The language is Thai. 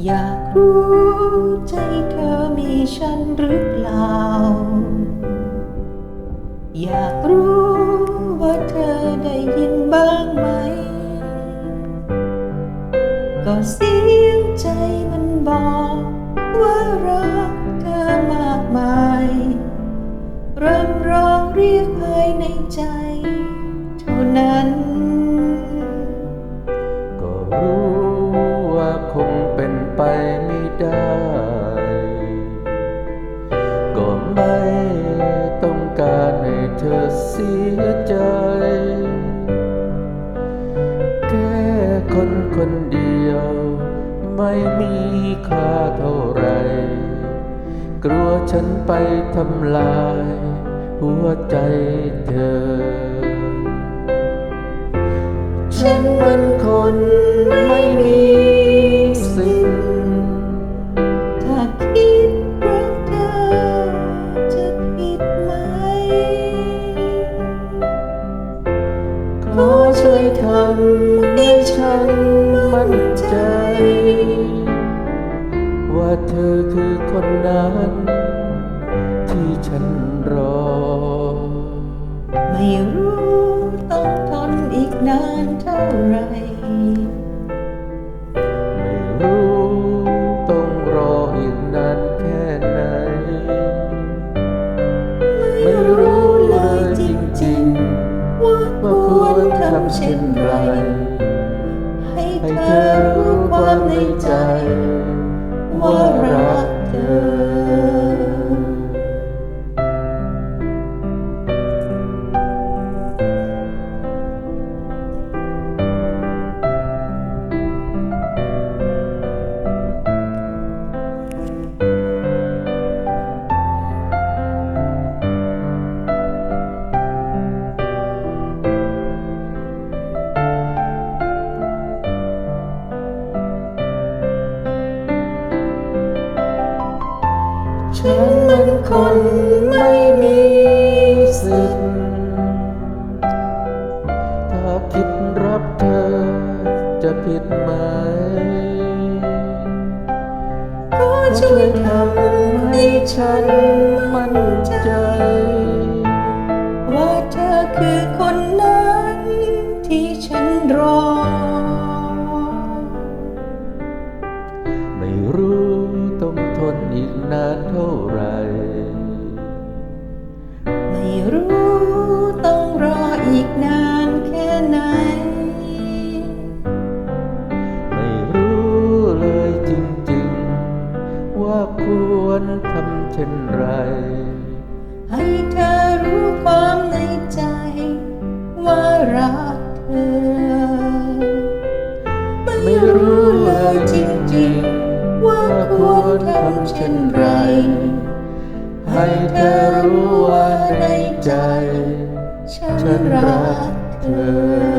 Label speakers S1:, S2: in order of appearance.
S1: อยากรู้ใจเธอมีฉันหรือเปล่า อยากรู้ว่าเธอได้ยินบ้างไหม ก็เสียงใจมันบอกว่ารักเธอมากมายรำร้องเรียก
S2: การให้เธอเสียใจ แค่คนคนเดียว ไม่มีค่าเท่าไร กลัวฉันไปทำลาย หัวใจเธอ ฉันมันคน นมั่นใจ ว่าเธอคือคนนั้น ที่ฉันรอ
S1: ไม่รู้ต้องทนอีกนานเท่าไร
S2: ไม่รู้ต้องรออีกนานแค่ไหน ไม่รู้เลยจริงๆ
S1: ว่าค
S2: ว
S1: รทำเช่นไร ให้เธอรู้
S2: ความ
S1: ใน
S2: ใจ
S1: ว่ารัก
S2: ฉันมันคนไม่มีสิทธิ์ถ้าคิดรับเธอจะผิดไหม
S1: ขอช่วยทำให้ฉันมั่นใจ ว่าเธอคือคนนั้นที่ฉันรอ
S2: ไม่รู้ นอีกนานเท่าไหร
S1: ไม่รู้ต้องรออีกนานแค่ไหน
S2: ไม่รู้เลยจริงๆ ว่าควรทำเช่นไร
S1: ช่นไร
S2: ให้เธอรู้ว่าในใจ
S1: ฉันรักเธอ